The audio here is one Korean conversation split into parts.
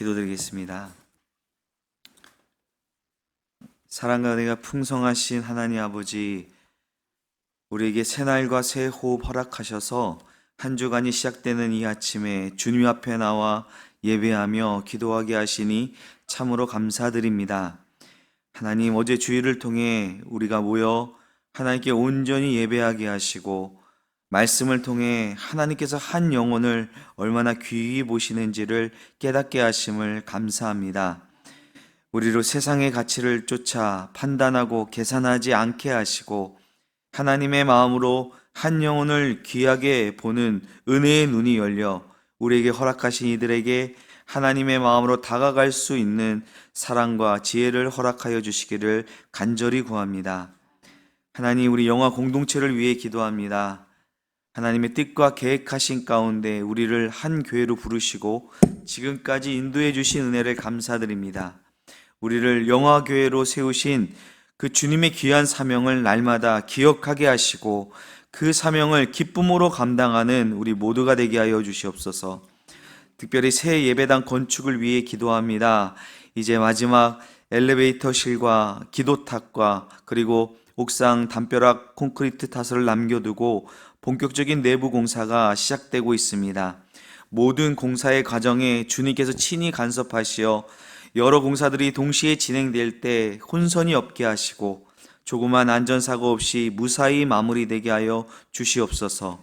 기도드리겠습니다. 사랑과 은혜가 풍성하신 하나님 아버지, 우리에게 새날과 새 호흡 허락하셔서 한 주간이 시작되는 이 아침에 주님 앞에 나와 예배하며 기도하게 하시니 참으로 감사드립니다. 하나님 어제 주일을 통해 우리가 모여 하나님께 온전히 예배하게 하시고 말씀을 통해 하나님께서 한 영혼을 얼마나 귀히 보시는지를 깨닫게 하심을 감사합니다. 우리로 세상의 가치를 쫓아 판단하고 계산하지 않게 하시고 하나님의 마음으로 한 영혼을 귀하게 보는 은혜의 눈이 열려 우리에게 허락하신 이들에게 하나님의 마음으로 다가갈 수 있는 사랑과 지혜를 허락하여 주시기를 간절히 구합니다. 하나님, 우리 영화 공동체를 위해 기도합니다. 하나님의 뜻과 계획하신 가운데 우리를 한 교회로 부르시고 지금까지 인도해 주신 은혜를 감사드립니다. 우리를 영화 교회로 세우신 그 주님의 귀한 사명을 날마다 기억하게 하시고 그 사명을 기쁨으로 감당하는 우리 모두가 되게 하여 주시옵소서. 특별히 새 예배당 건축을 위해 기도합니다. 이제 마지막 엘리베이터실과 기도탑과 그리고 옥상 담벼락 콘크리트 탓을 남겨두고 본격적인 내부 공사가 시작되고 있습니다. 모든 공사의 과정에 주님께서 친히 간섭하시어 여러 공사들이 동시에 진행될 때 혼선이 없게 하시고 조그만 안전사고 없이 무사히 마무리되게 하여 주시옵소서.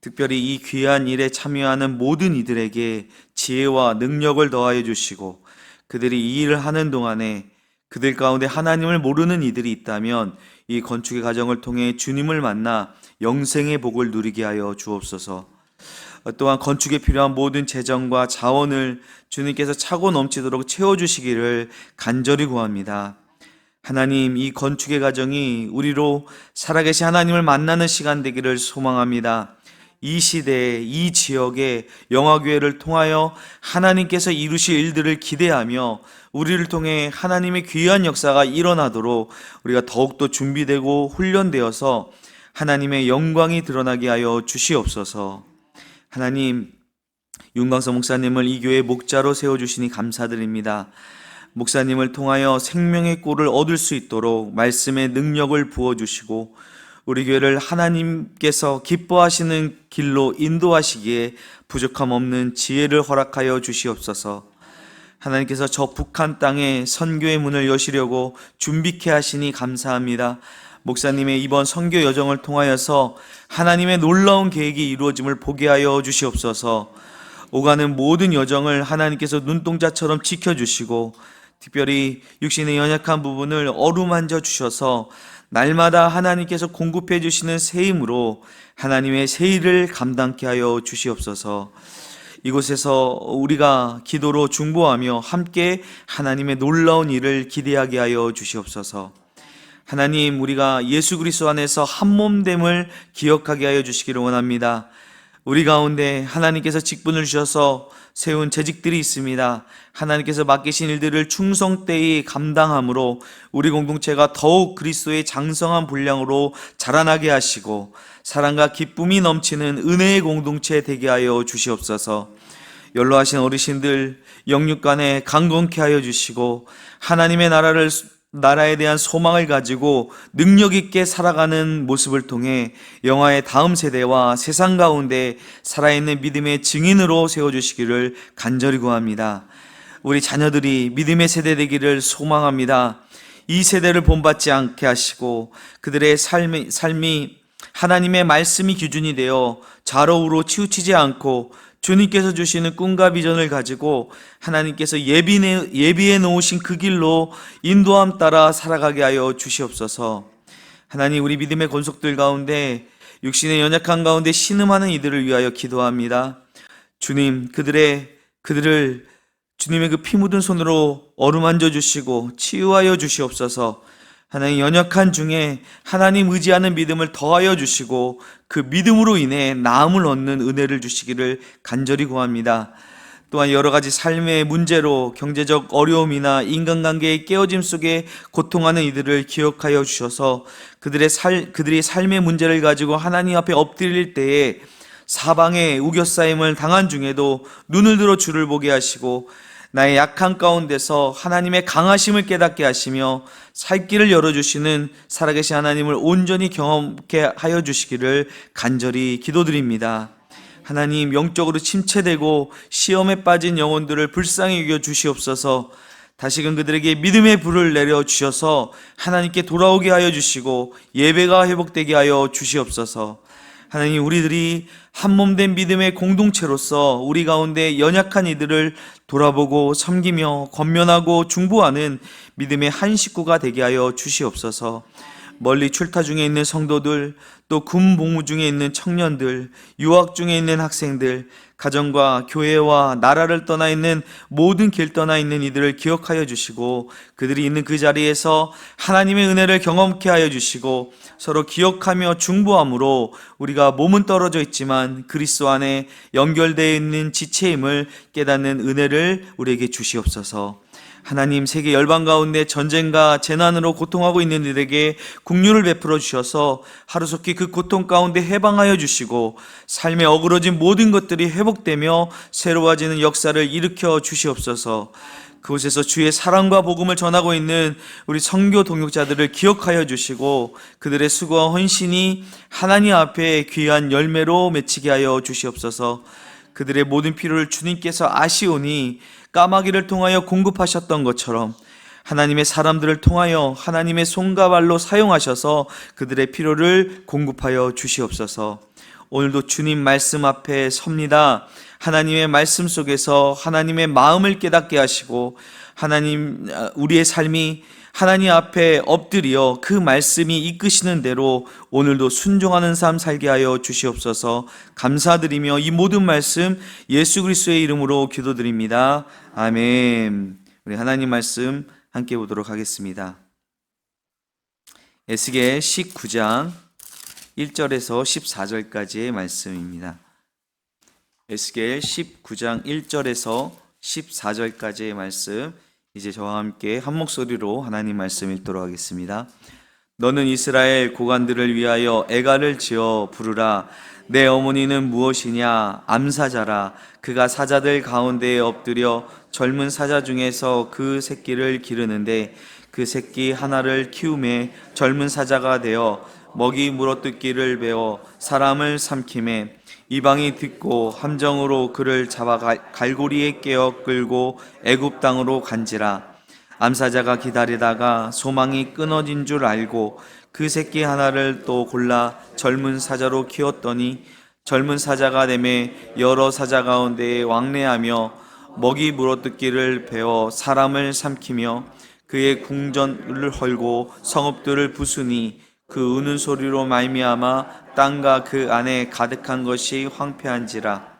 특별히 이 귀한 일에 참여하는 모든 이들에게 지혜와 능력을 더하여 주시고 그들이 이 일을 하는 동안에 그들 가운데 하나님을 모르는 이들이 있다면 이 건축의 과정을 통해 주님을 만나 영생의 복을 누리게 하여 주옵소서. 또한 건축에 필요한 모든 재정과 자원을 주님께서 차고 넘치도록 채워주시기를 간절히 구합니다. 하나님, 이 건축의 과정이 우리로 살아계신 하나님을 만나는 시간 되기를 소망합니다. 이 시대에 이 지역의 영화교회를 통하여 하나님께서 이루실 일들을 기대하며 우리를 통해 하나님의 귀한 역사가 일어나도록 우리가 더욱더 준비되고 훈련되어서 하나님의 영광이 드러나게 하여 주시옵소서. 하나님, 윤광서 목사님을 이 교회 목자로 세워주시니 감사드립니다. 목사님을 통하여 생명의 꼴을 얻을 수 있도록 말씀의 능력을 부어주시고 우리 교회를 하나님께서 기뻐하시는 길로 인도하시기에 부족함 없는 지혜를 허락하여 주시옵소서. 하나님께서 저 북한 땅에 선교의 문을 여시려고 준비케 하시니 감사합니다. 목사님의 이번 선교 여정을 통하여서 하나님의 놀라운 계획이 이루어짐을 보게 하여 주시옵소서. 오가는 모든 여정을 하나님께서 눈동자처럼 지켜주시고 특별히 육신의 연약한 부분을 어루만져 주셔서 날마다 하나님께서 공급해 주시는 새 힘으로 하나님의 새 일을 감당케 하여 주시옵소서. 이곳에서 우리가 기도로 중보하며 함께 하나님의 놀라운 일을 기대하게 하여 주시옵소서. 하나님, 우리가 예수 그리스도 안에서 한 몸됨을 기억하게 하여 주시기를 원합니다. 우리 가운데 하나님께서 직분을 주셔서 세운 재직들이 있습니다. 하나님께서 맡기신 일들을 충성되이 감당함으로 우리 공동체가 더욱 그리스도의 장성한 분량으로 자라나게 하시고 사랑과 기쁨이 넘치는 은혜의 공동체 되게 하여 주시옵소서. 연로하신 어르신들 영육간에 강건케 하여 주시고 하나님의 나라를 나라에 대한 소망을 가지고 능력 있게 살아가는 모습을 통해 영화의 다음 세대와 세상 가운데 살아있는 믿음의 증인으로 세워주시기를 간절히 구합니다. 우리 자녀들이 믿음의 세대 되기를 소망합니다. 이 세대를 본받지 않게 하시고 그들의 삶이, 삶이 하나님의 말씀이 기준이 되어 좌로우로 치우치지 않고 주님께서 주시는 꿈과 비전을 가지고 하나님께서 예비해, 예비해 놓으신 그 길로 인도함 따라 살아가게 하여 주시옵소서. 하나님 우리 믿음의 권속들 가운데 육신의 연약한 가운데 신음하는 이들을 위하여 기도합니다. 주님 그들의 그들을 주님의 그 피 묻은 손으로 어루만져 주시고 치유하여 주시옵소서. 하나님 연약한 중에 하나님 의지하는 믿음을 더하여 주시고 그 믿음으로 인해 나음을 얻는 은혜를 주시기를 간절히 구합니다. 또한 여러 가지 삶의 문제로 경제적 어려움이나 인간관계의 깨어짐 속에 고통하는 이들을 기억하여 주셔서 그들의 살, 그들이 삶의 문제를 가지고 하나님 앞에 엎드릴 때에 사방에 우겨싸임을 당한 중에도 눈을 들어 주를 보게 하시고 나의 약한 가운데서 하나님의 강하심을 깨닫게 하시며 살 길을 열어주시는 살아계신 하나님을 온전히 경험케 하여 주시기를 간절히 기도드립니다. 하나님 영적으로 침체되고 시험에 빠진 영혼들을 불쌍히 여겨 주시옵소서. 다시금 그들에게 믿음의 불을 내려 주셔서 하나님께 돌아오게 하여 주시고 예배가 회복되게 하여 주시옵소서. 하나님 우리들이 한몸된 믿음의 공동체로서 우리 가운데 연약한 이들을 돌아보고 섬기며 권면하고 중보하는 믿음의 한 식구가 되게 하여 주시옵소서. 멀리 출타 중에 있는 성도들, 또 군 복무 중에 있는 청년들, 유학 중에 있는 학생들, 가정과 교회와 나라를 떠나 있는 모든 길 떠나 있는 이들을 기억하여 주시고 그들이 있는 그 자리에서 하나님의 은혜를 경험케 하여 주시고 서로 기억하며 중보함으로 우리가 몸은 떨어져 있지만 그리스도 안에 연결되어 있는 지체임을 깨닫는 은혜를 우리에게 주시옵소서. 하나님 세계 열방 가운데 전쟁과 재난으로 고통하고 있는 이들에게 국류를 베풀어 주셔서 하루속히 그 고통 가운데 해방하여 주시고 삶에 어그러진 모든 것들이 회복되며 새로워지는 역사를 일으켜 주시옵소서. 그곳에서 주의 사랑과 복음을 전하고 있는 우리 성교 동역자들을 기억하여 주시고 그들의 수고와 헌신이 하나님 앞에 귀한 열매로 맺히게 하여 주시옵소서. 그들의 모든 필요를 주님께서 아시오니 까마귀를 통하여 공급하셨던 것처럼 하나님의 사람들을 통하여 하나님의 손과 발로 사용하셔서 그들의 필요를 공급하여 주시옵소서. 오늘도 주님 말씀 앞에 섭니다. 하나님의 말씀 속에서 하나님의 마음을 깨닫게 하시고 하나님 우리의 삶이 하나님 앞에 엎드려 그 말씀이 이끄시는 대로 오늘도 순종하는 삶 살게 하여 주시옵소서 감사드리며 이 모든 말씀 예수 그리스도의 이름으로 기도드립니다. 아멘. 우리 하나님 말씀 함께 보도록 하겠습니다. 에스겔 19장 1절에서 14절까지의 말씀입니다. 에스겔 19장 1절에서 14절까지의 말씀 이제 저와 함께 한 목소리로 하나님 말씀 읽도록 하겠습니다. 너는 이스라엘 고관들을 위하여 애가를 지어 부르라. 내 어머니는 무엇이냐? 암사자라. 그가 사자들 가운데에 엎드려 젊은 사자 중에서 그 새끼를 기르는데 그 새끼 하나를 키움에 젊은 사자가 되어 먹이 물어뜯기를 배워 사람을 삼킴에 이방이 듣고 함정으로 그를 잡아 갈- 갈고리에 깨어 끌고 애굽 땅으로 간지라. 암사자가 기다리다가 소망이 끊어진 줄 알고 그 새끼 하나를 또 골라 젊은 사자로 키웠더니 젊은 사자가 되매 여러 사자 가운데에 왕래하며 먹이 물어뜯기를 배워 사람을 삼키며 그의 궁전을 헐고 성읍들을 부수니 그 우는 소리로 말미암아 땅과 그 안에 가득한 것이 황폐한지라.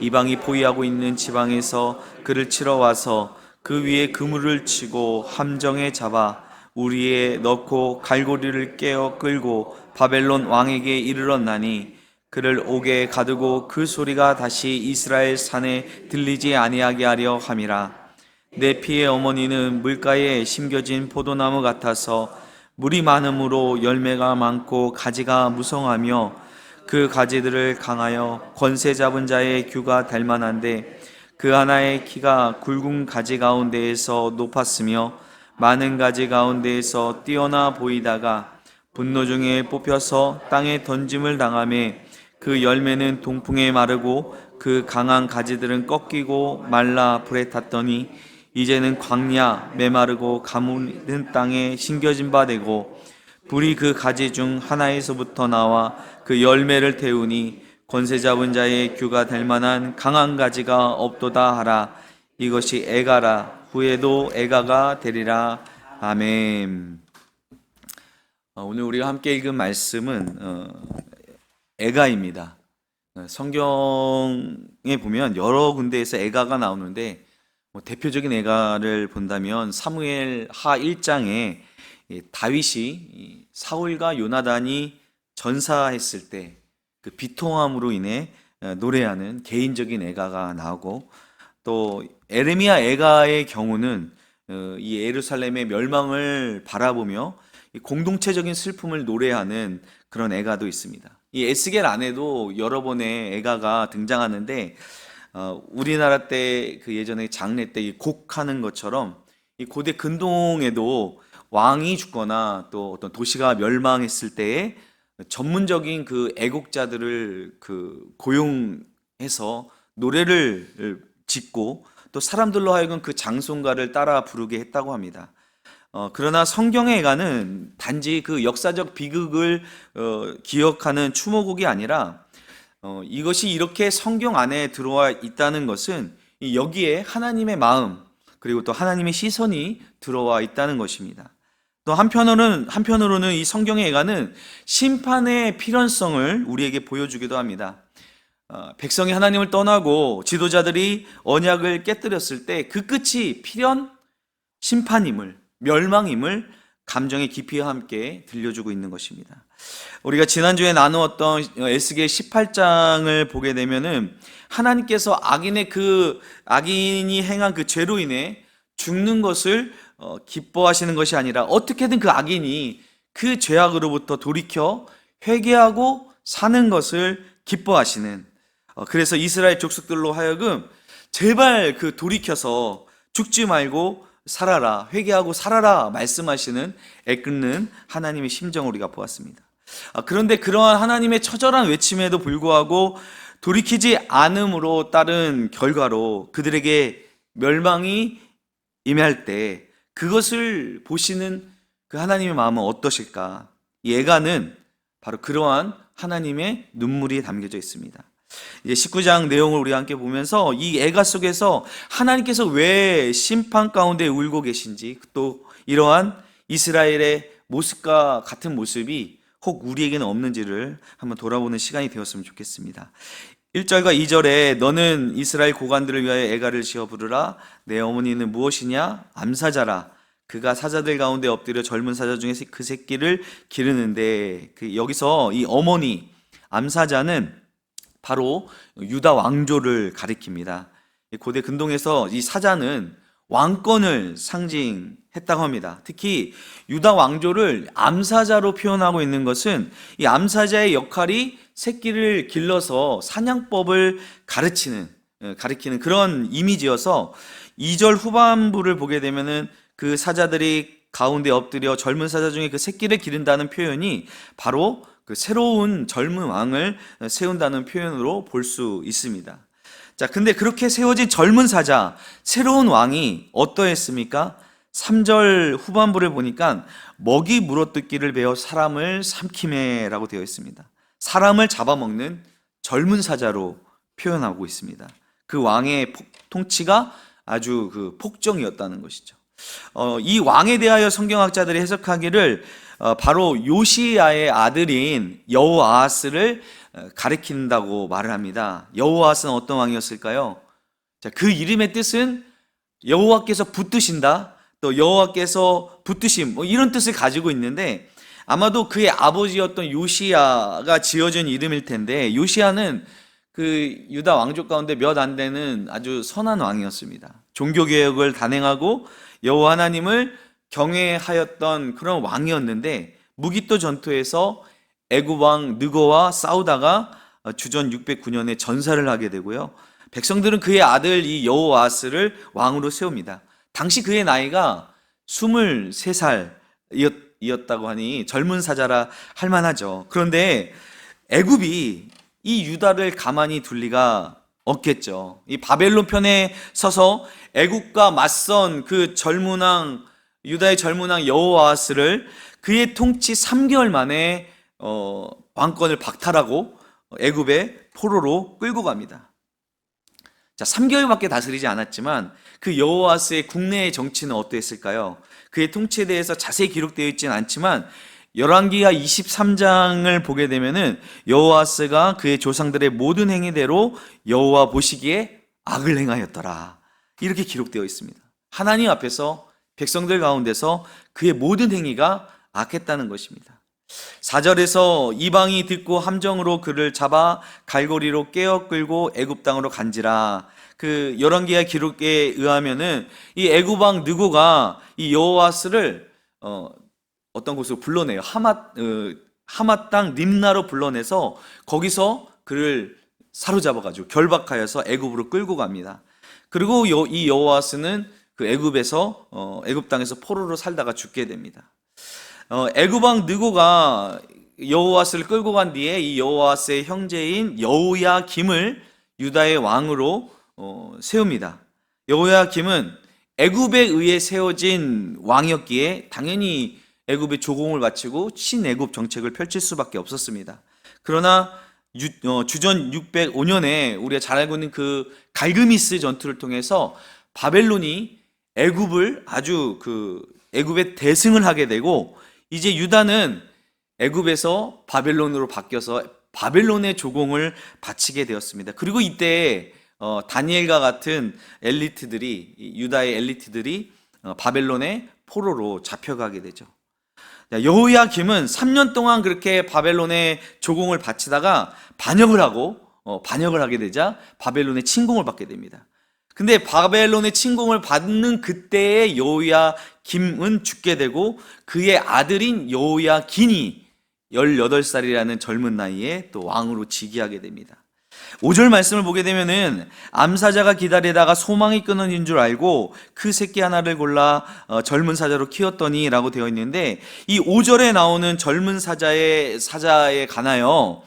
이방이 포위하고 있는 지방에서 그를 치러 와서 그 위에 그물을 치고 함정에 잡아 우리에 넣고 갈고리를 깨어 끌고 바벨론 왕에게 이르렀나니 그를 옥에 가두고 그 소리가 다시 이스라엘 산에 들리지 아니하게 하려 함이라. 내 피의 어머니는 물가에 심겨진 포도나무 같아서 물이 많음으로 열매가 많고 가지가 무성하며 그 가지들을 강하여 권세 잡은 자의 규가 될 만한데 그 하나의 키가 굵은 가지 가운데에서 높았으며 많은 가지 가운데에서 뛰어나 보이다가 분노 중에 뽑혀서 땅에 던짐을 당함에 그 열매는 동풍에 마르고 그 강한 가지들은 꺾이고 말라 불에 탔더니 이제는 광야 메마르고 가무는 땅에 심겨진 바 되고 불이 그 가지 중 하나에서부터 나와 그 열매를 태우니 권세 잡은 자의 규가 될 만한 강한 가지가 없도다 하라. 이것이 애가라. 후에도 애가가 되리라. 아멘. 어, 오늘 우리가 함께 읽은 말씀은 어, 애가입니다. 어, 성경에 보면 여러 군데에서 애가가 나오는데 뭐 대표적인 애가를 본다면 사무엘 하 1장에 다윗이 이 사울과 요나단이 전사했을 때 그 비통함으로 인해 어, 노래하는 개인적인 애가가 나오고 또 에레미야 애가의 경우는 어, 이 예루살렘의 멸망을 바라보며 이 공동체적인 슬픔을 노래하는 그런 애가도 있습니다. 이 에스겔 안에도 여러 번의 애가가 등장하는데 어, 우리나라 때 그 예전에 장례 때 이 곡하는 것처럼 이 고대 근동에도 왕이 죽거나 또 어떤 도시가 멸망했을 때에 전문적인 그 애곡자들을 그 고용해서 노래를 짓고 또 사람들로 하여금 그 장송가를 따라 부르게 했다고 합니다. 어, 그러나 성경의 애가는 단지 그 역사적 비극을 어, 기억하는 추모곡이 아니라 어, 이것이 이렇게 성경 안에 들어와 있다는 것은 이 여기에 하나님의 마음 그리고 또 하나님의 시선이 들어와 있다는 것입니다. 또 한편으로는 한편으로는 이 성경의 애가는 심판의 필연성을 우리에게 보여주기도 합니다. 어, 백성이 하나님을 떠나고 지도자들이 언약을 깨뜨렸을 때 그 끝이 필연 심판임을 멸망임을 감정의 깊이와 함께 들려주고 있는 것입니다. 우리가 지난주에 나누었던 에스겔 18장을 보게 되면은 하나님께서 악인의 그 악인이 행한 그 죄로 인해 죽는 것을 어, 기뻐하시는 것이 아니라 어떻게든 그 악인이 그 죄악으로부터 돌이켜 회개하고 사는 것을 기뻐하시는 어, 그래서 이스라엘 족속들로 하여금 제발 그 돌이켜서 죽지 말고 살아라 회개하고 살아라 말씀하시는 애끓는 하나님의 심정을 우리가 보았습니다. 아, 그런데 그러한 하나님의 처절한 외침에도 불구하고 돌이키지 않음으로 따른 결과로 그들에게 멸망이 임할 때 그것을 보시는 그 하나님의 마음은 어떠실까? 이 애가는 바로 그러한 하나님의 눈물이 담겨져 있습니다. 이제 19장 내용을 우리 함께 보면서 이 애가 속에서 하나님께서 왜 심판 가운데 울고 계신지 또 이러한 이스라엘의 모습과 같은 모습이 혹 우리에게는 없는지를 한번 돌아보는 시간이 되었으면 좋겠습니다. 1절과 2절에 너는 이스라엘 고관들을 위하여 애가를 지어 부르라. 내 어머니는 무엇이냐? 암사자라. 그가 사자들 가운데 엎드려 젊은 사자 중에 그 새끼를 기르는데 그 여기서 이 어머니 암사자는 바로 유다 왕조를 가리킵니다. 고대 근동에서 이 사자는 왕권을 상징했다고 합니다. 특히 유다 왕조를 암사자로 표현하고 있는 것은 이 암사자의 역할이 새끼를 길러서 사냥법을 가르치는 예, 가리키는 그런 이미지여서 2절 후반부를 보게 되면은 그 사자들이 가운데 엎드려 젊은 사자 중에 그 새끼를 기른다는 표현이 바로 그 새로운 젊은 왕을 세운다는 표현으로 볼 수 있습니다. 자, 근데 그렇게 세워진 젊은 사자, 새로운 왕이 어떠했습니까? 3절 후반부를 보니까 먹이 물어뜯기를 배워 사람을 삼키매라고 되어 있습니다. 사람을 잡아먹는 젊은 사자로 표현하고 있습니다. 그 왕의 통치가 아주 그 폭정이었다는 것이죠. 어, 이 왕에 대하여 성경학자들이 해석하기를 어, 바로 요시야의 아들인 여호아하스를 어, 가리킨다고 말을 합니다. 여호아하스는 어떤 왕이었을까요? 자, 그 이름의 뜻은 여호와께서 붙드신다, 또 여호와께서 붙드심, 뭐 이런 뜻을 가지고 있는데 아마도 그의 아버지였던 요시야가 지어준 이름일 텐데 요시야는 그 유다 왕족 가운데 몇 안 되는 아주 선한 왕이었습니다. 종교 개혁을 단행하고 여호와 하나님을 경외하였던 그런 왕이었는데 무기토 전투에서 애굽 왕 느고와 싸우다가 주전 609년에 전사를 하게 되고요. 백성들은 그의 아들 이 여호아스를 왕으로 세웁니다. 당시 그의 나이가 23살이었다고 하니 젊은 사자라 할 만하죠. 그런데 애굽이 이 유다를 가만히 둘 리가 없겠죠. 이 바벨론 편에 서서 애국과 맞선 그 젊은 왕 유다의 젊은 왕 여호와스를 그의 통치 3개월 만에 어, 왕권을 박탈하고 애굽의 포로로 끌고 갑니다. 자, 3개월밖에 다스리지 않았지만 그 여호와스의 국내의 정치는 어떠했을까요? 그의 통치에 대해서 자세히 기록되어 있지는 않지만 열왕기하 23장을 보게 되면은 여호와스가 그의 조상들의 모든 행위대로 여호와 보시기에 악을 행하였더라. 이렇게 기록되어 있습니다. 하나님 앞에서 백성들 가운데서 그의 모든 행위가 악했다는 것입니다. 4절에서 이방이 듣고 함정으로 그를 잡아 갈고리로 깨어 끌고 애굽 땅으로 간지라. 그 열왕기하 기록에 의하면은 이 애굽 왕 느고가 이 여호와스를 어 어떤 곳으로 불러내요. 하맛 어, 하맛 땅 림나로 불러내서 거기서 그를 사로잡아 가지고 결박하여서 애굽으로 끌고 갑니다. 그리고 여- 이 여호와스는 그 애굽에서 어, 애굽 땅에서 포로로 살다가 죽게 됩니다. 어, 애굽 왕 느고가 여호와스를 끌고 간 뒤에 이 여호와스의 형제인 여호야 김을 유다의 왕으로 어, 세웁니다. 여호야 김은 애굽에 의해 세워진 왕이었기에 당연히 애굽의 조공을 바치고 친애굽 정책을 펼칠 수밖에 없었습니다. 그러나 유, 어, 주전 605년에 우리가 잘 알고 있는 그 갈그미스 전투를 통해서 바벨론이 애굽을 아주 그 애굽에 대승을 하게 되고 이제 유다는 애굽에서 바벨론으로 바뀌어서 바벨론의 조공을 바치게 되었습니다. 그리고 이때 어, 다니엘과 같은 엘리트들이 이 유다의 엘리트들이 어, 바벨론의 포로로 잡혀가게 되죠. 여호야김은 3년 동안 그렇게 바벨론의 조공을 바치다가 반역을 하고 어, 반역을 하게 되자 바벨론의 침공을 받게 됩니다. 근데 바벨론의 침공을 받는 그때에 여호야 김은 죽게 되고 그의 아들인 여호야 긴이 18살이라는 젊은 나이에 또 왕으로 즉위하게 됩니다. 5절 말씀을 보게 되면은 암사자가 기다리다가 소망이 끊어진 줄 알고 그 새끼 하나를 골라 어, 젊은 사자로 키웠더니 라고 되어 있는데 이 5절에 나오는 젊은 사자의 사자에 가나요?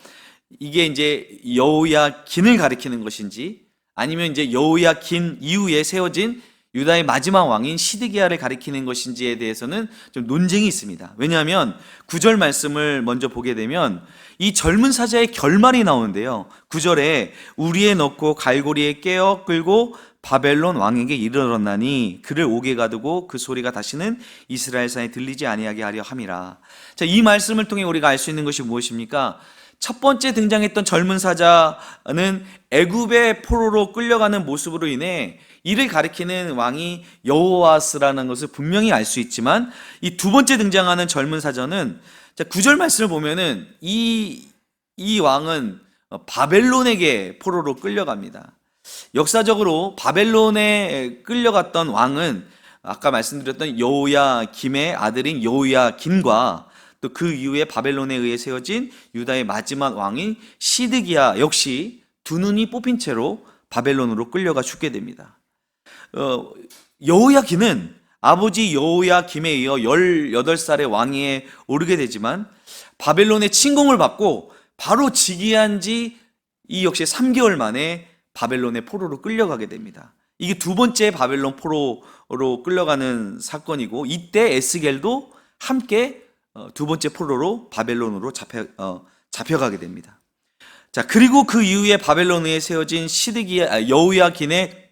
이게 이제 여호야긴을 가리키는 것인지 아니면 이제 여호야긴 이후에 세워진 유다의 마지막 왕인 시드기야를 가리키는 것인지에 대해서는 좀 논쟁이 있습니다. 왜냐하면 구절 말씀을 먼저 보게 되면 이 젊은 사자의 결말이 나오는데요. 구절에 우리에 넣고 갈고리에 깨어 끌고 바벨론 왕에게 이르렀나니 그를 옥에 가두고 그 소리가 다시는 이스라엘 산에 들리지 아니하게 하려 함이라. 자, 이 말씀을 통해 우리가 알 수 있는 것이 무엇입니까? 첫 번째 등장했던 젊은 사자는 애굽의 포로로 끌려가는 모습으로 인해 이를 가리키는 왕이 여호와스라는 것을 분명히 알 수 있지만 이 두 번째 등장하는 젊은 사자는 자, 구절 말씀을 보면은 이, 이 왕은 바벨론에게 포로로 끌려갑니다. 역사적으로 바벨론에 끌려갔던 왕은 아까 말씀드렸던 여호야 김의 아들인 여호야 김과 또 그 이후에 바벨론에 의해 세워진 유다의 마지막 왕인 시드기야 역시 두 눈이 뽑힌 채로 바벨론으로 끌려가 죽게 됩니다. 어, 여호야김은 아버지 여호야김에 이어 18살의 왕위에 오르게 되지만 바벨론의 침공을 받고 바로 즉위한 지 이 역시 3개월 만에 바벨론의 포로로 끌려가게 됩니다. 이게 두 번째 바벨론 포로로 끌려가는 사건이고 이때 에스겔도 함께 어, 두 번째 포로로 바벨론으로 잡혀 어, 잡혀가게 됩니다. 자 그리고 그 이후에 바벨론에 세워진 시드기야 아, 여우야긴의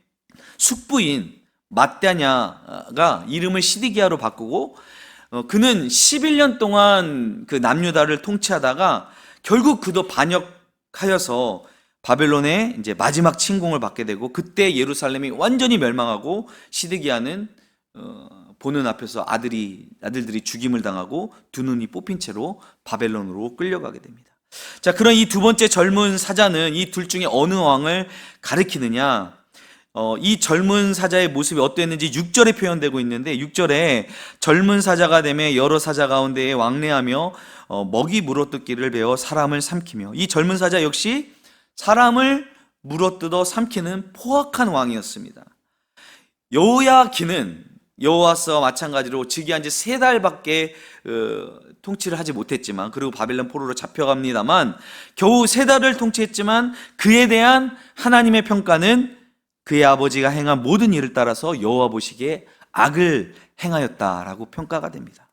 숙부인 마따냐가 이름을 시드기야로 바꾸고 어, 그는 11년 동안 그 남유다를 통치하다가 결국 그도 반역하여서 바벨론의 이제 마지막 침공을 받게 되고 그때 예루살렘이 완전히 멸망하고 시드기야는 어, 보는 앞에서 아들이 아들들이 죽임을 당하고 두 눈이 뽑힌 채로 바벨론으로 끌려가게 됩니다. 자, 그런 이 두 번째 젊은 사자는 이 둘 중에 어느 왕을 가리키느냐? 어, 이 젊은 사자의 모습이 어땠는지 6절에 표현되고 있는데 6절에 젊은 사자가 되며 여러 사자 가운데에 왕래하며 어, 먹이 물어뜯기를 배워 사람을 삼키며 이 젊은 사자 역시 사람을 물어뜯어 삼키는 포악한 왕이었습니다. 여호야기는 여호와스와 마찬가지로 즉위한 지 세 달밖에 어, 통치를 하지 못했지만 그리고 바벨론 포로로 잡혀갑니다만 겨우 세 달을 통치했지만 그에 대한 하나님의 평가는 그의 아버지가 행한 모든 일을 따라서 여호와 보시기에 악을 행하였다라고 평가가 됩니다.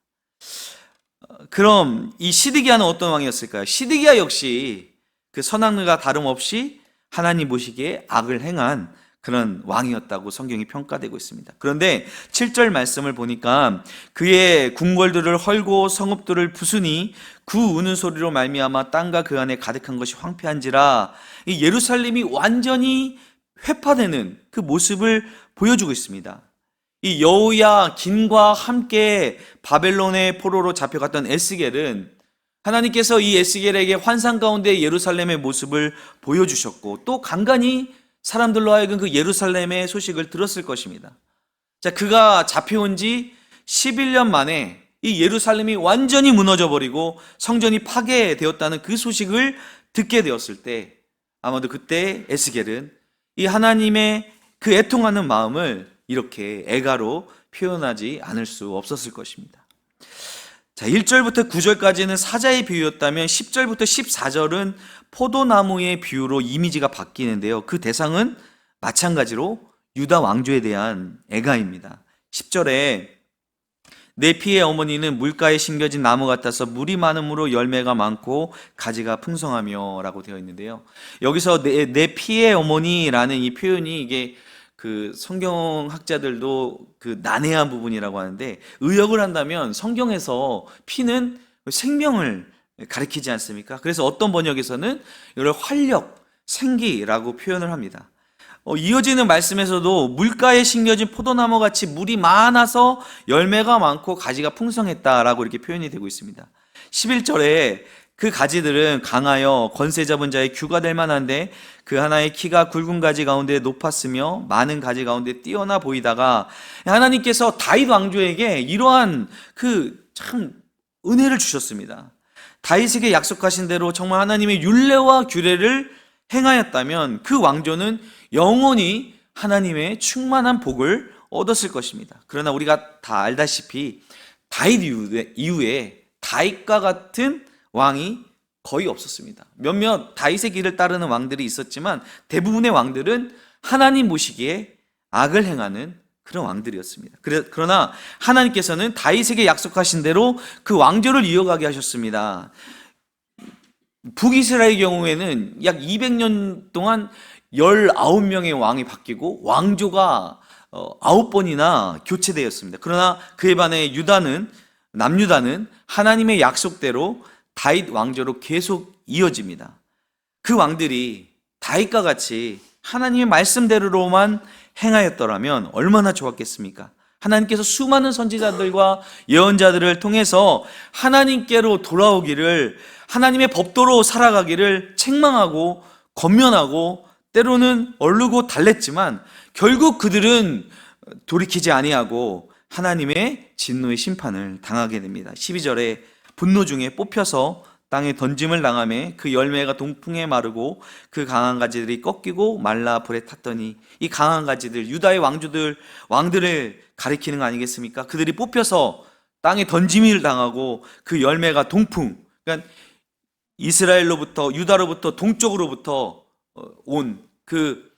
어, 그럼 이 시드기야는 어떤 왕이었을까요? 시드기야 역시 그 선악과 다름없이 하나님 보시기에 악을 행한 그런 왕이었다고 성경이 평가되고 있습니다. 그런데 7절 말씀을 보니까 그의 궁궐들을 헐고 성읍들을 부수니 그 우는 소리로 말미암아 땅과 그 안에 가득한 것이 황폐한지라 이 예루살렘이 완전히 회파되는 그 모습을 보여주고 있습니다. 이 여호야 긴과 함께 바벨론의 포로로 잡혀갔던 에스겔은 하나님께서 이 에스겔에게 환상 가운데 예루살렘의 모습을 보여주셨고 또 간간히 사람들로 하여금 그 예루살렘의 소식을 들었을 것입니다. 자, 그가 잡혀온 지 11년 만에 이 예루살렘이 완전히 무너져 버리고 성전이 파괴되었다는 그 소식을 듣게 되었을 때 아마도 그때 에스겔은 이 하나님의 그 애통하는 마음을 이렇게 애가로 표현하지 않을 수 없었을 것입니다. 자, 1절부터 9절까지는 사자의 비유였다면 10절부터 14절은 포도나무의 비유로 이미지가 바뀌는데요. 그 대상은 마찬가지로 유다 왕조에 대한 애가입니다. 10절에 내 피의 어머니는 물가에 심겨진 나무 같아서 물이 많음으로 열매가 많고 가지가 풍성하며 라고 되어 있는데요. 여기서 내, 내 피의 어머니라는 이 표현이 이게 그 성경학자들도 그 난해한 부분이라고 하는데 의역을 한다면 성경에서 피는 생명을 가리키지 않습니까? 그래서 어떤 번역에서는 이걸 활력, 생기라고 표현을 합니다. 어, 이어지는 말씀에서도 물가에 심겨진 포도나무 같이 물이 많아서 열매가 많고 가지가 풍성했다라고 이렇게 표현이 되고 있습니다. 11절에 그 가지들은 강하여 권세 잡은 자의 규가 될 만한데 그 하나의 키가 굵은 가지 가운데 높았으며 많은 가지 가운데 뛰어나 보이다가 하나님께서 다윗 왕조에게 이러한 그 참 은혜를 주셨습니다. 다윗에게 약속하신 대로 정말 하나님의 율례와 규례를 행하였다면 그 왕조는 영원히 하나님의 충만한 복을 얻었을 것입니다. 그러나 우리가 다 알다시피 다윗 이후에 다윗과 같은 왕이 거의 없었습니다. 몇몇 다윗의 길을 따르는 왕들이 있었지만 대부분의 왕들은 하나님 보시기에 악을 행하는 그런 왕들이었습니다. 그러나 하나님께서는 다윗에게 약속하신 대로 그 왕조를 이어가게 하셨습니다. 북이스라엘 경우에는 약 200년 동안 19명의 왕이 바뀌고 왕조가 9번이나 교체되었습니다. 그러나 그에 반해 유다는 남유다는 하나님의 약속대로 다윗 왕조로 계속 이어집니다. 그 왕들이 다윗과 같이 하나님의 말씀대로만 행하였더라면 얼마나 좋았겠습니까? 하나님께서 수많은 선지자들과 예언자들을 통해서 하나님께로 돌아오기를 하나님의 법도로 살아가기를 책망하고 권면하고 때로는 얼르고 달랬지만 결국 그들은 돌이키지 아니하고 하나님의 진노의 심판을 당하게 됩니다. 12절에 분노 중에 뽑혀서 땅에 던짐을 당함에 그 열매가 동풍에 마르고 그 강한 가지들이 꺾이고 말라 불에 탔더니 이 강한 가지들 유다의 왕주들 왕들을 가리키는 거 아니겠습니까? 그들이 뽑혀서 땅에 던짐을 당하고 그 열매가 동풍 그러니까 이스라엘로부터 유다로부터 동쪽으로부터 어, 온그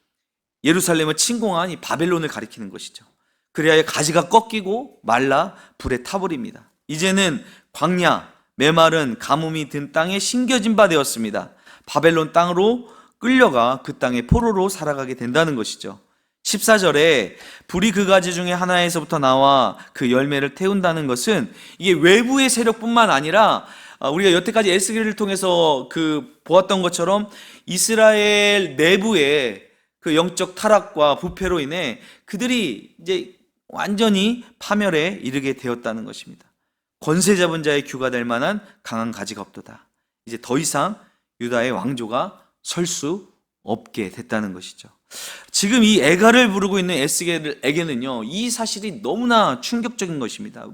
예루살렘을 침공한 이 바벨론을 가리키는 것이죠. 그래야 가지가 꺾이고 말라 불에 타버립니다. 이제는 광야, 메마른 가뭄이 든 땅에 심겨진 바 되었습니다. 바벨론 땅으로 끌려가 그 땅의 포로로 살아가게 된다는 것이죠. 14절에 불이 그 가지 중에 하나에서부터 나와 그 열매를 태운다는 것은 이게 외부의 세력뿐만 아니라 아, 우리가 여태까지 에스겔을 통해서 그 보았던 것처럼 이스라엘 내부의 그 영적 타락과 부패로 인해 그들이 이제 완전히 파멸에 이르게 되었다는 것입니다. 권세 잡은 자의 규가 될 만한 강한 가지가 없도다. 이제 더 이상 유다의 왕조가 설 수 없게 됐다는 것이죠. 지금 이 애가를 부르고 있는 에스겔에게는요, 이 사실이 너무나 충격적인 것입니다.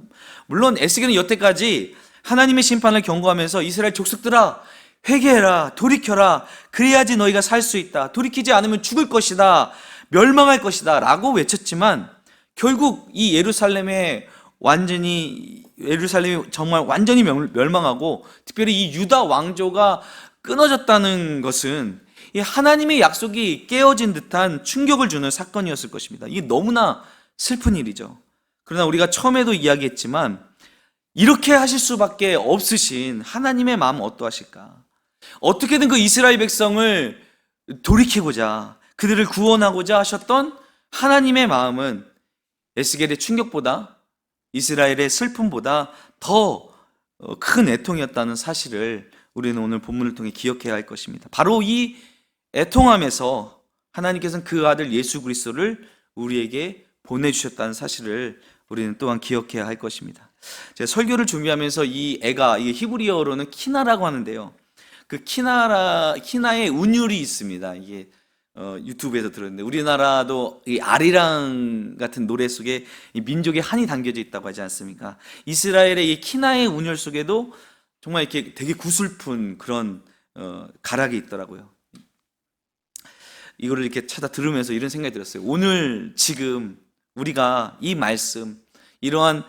물론 에스겔은 여태까지 하나님의 심판을 경고하면서 이스라엘 족속들아, 회개해라, 돌이켜라, 그래야지 너희가 살 수 있다. 돌이키지 않으면 죽을 것이다. 멸망할 것이다. 라고 외쳤지만, 결국 이 예루살렘에 완전히, 예루살렘이 정말 완전히 멸- 멸망하고, 특별히 이 유다 왕조가 끊어졌다는 것은 이 하나님의 약속이 깨어진 듯한 충격을 주는 사건이었을 것입니다. 이게 너무나 슬픈 일이죠. 그러나 우리가 처음에도 이야기했지만 이렇게 하실 수밖에 없으신 하나님의 마음 어떠하실까? 어떻게든 그 이스라엘 백성을 돌이키고자 그들을 구원하고자 하셨던 하나님의 마음은 에스겔의 충격보다 이스라엘의 슬픔보다 더 큰 애통이었다는 사실을 우리는 오늘 본문을 통해 기억해야 할 것입니다. 바로 이 애통함에서 하나님께서는 그 아들 예수 그리스도를 우리에게 보내주셨다는 사실을 우리는 또한 기억해야 할 것입니다. 제가 설교를 준비하면서 이 애가 이게 히브리어로는 키나라고 하는데요. 그 키나라 키나의 운율이 있습니다. 이게 어, 유튜브에서 들었는데 우리나라도 이 아리랑 같은 노래 속에 이 민족의 한이 담겨져 있다고 하지 않습니까? 이스라엘의 이 키나의 운율 속에도 정말 이렇게 되게 구슬픈 그런 어, 가락이 있더라고요. 이거를 이렇게 찾아 들으면서 이런 생각이 들었어요. 오늘 지금 우리가 이 말씀, 이러한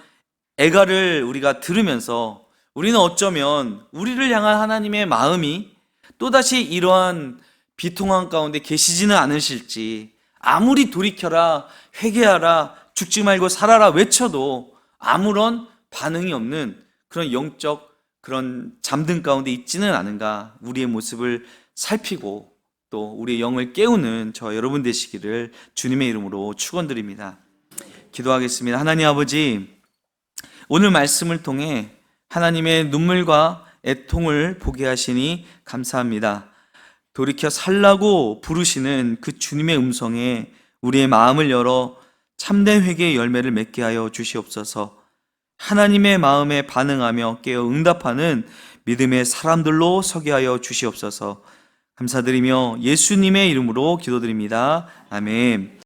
애가를 우리가 들으면서 우리는 어쩌면 우리를 향한 하나님의 마음이 또다시 이러한 비통한 가운데 계시지는 않으실지 아무리 돌이켜라, 회개하라, 죽지 말고 살아라 외쳐도 아무런 반응이 없는 그런 영적 그런 잠든 가운데 있지는 않은가 우리의 모습을 살피고 또 우리의 영을 깨우는 저 여러분 되시기를 주님의 이름으로 축원드립니다. 기도하겠습니다. 하나님 아버지 오늘 말씀을 통해 하나님의 눈물과 애통을 보게 하시니 감사합니다. 돌이켜 살라고 부르시는 그 주님의 음성에 우리의 마음을 열어 참된 회개의 열매를 맺게 하여 주시옵소서. 하나님의 마음에 반응하며 깨어 응답하는 믿음의 사람들로 서게 하여 주시옵소서. 감사드리며 예수님의 이름으로 기도드립니다. 아멘.